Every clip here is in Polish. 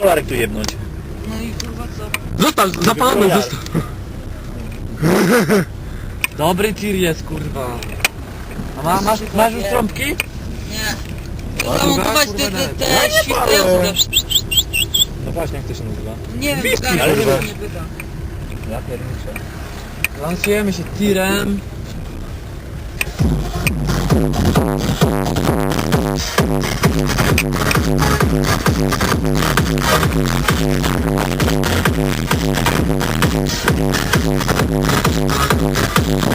Dolarek tu jebnąć. No i kurwa co? Zostaw, zapalony, Ja- zostaw. Dobry tir jest, kurwa. A ma, masz, masz już trąbki? Nie. To zamontować te, te, te świetlne. No właśnie, jak to się nazywa? Nie wiem, Biski, ale nie chyba- wiem, nie pytam. Ja pierniczę. Lansujemy się tirem.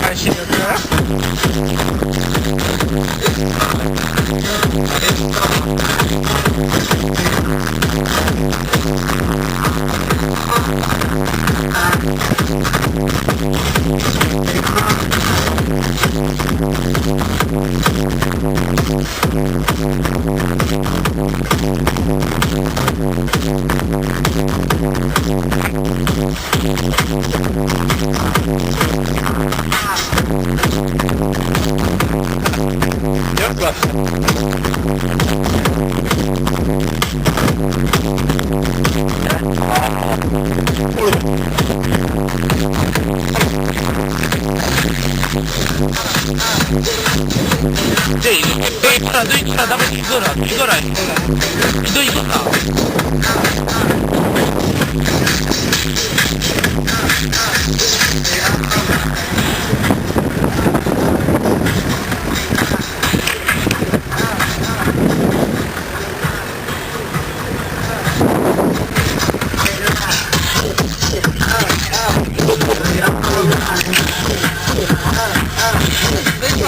Her şey yapıyor. Evet. かで、え、いくら、いくら、ダメ、いくら、いくら、いく、いくら、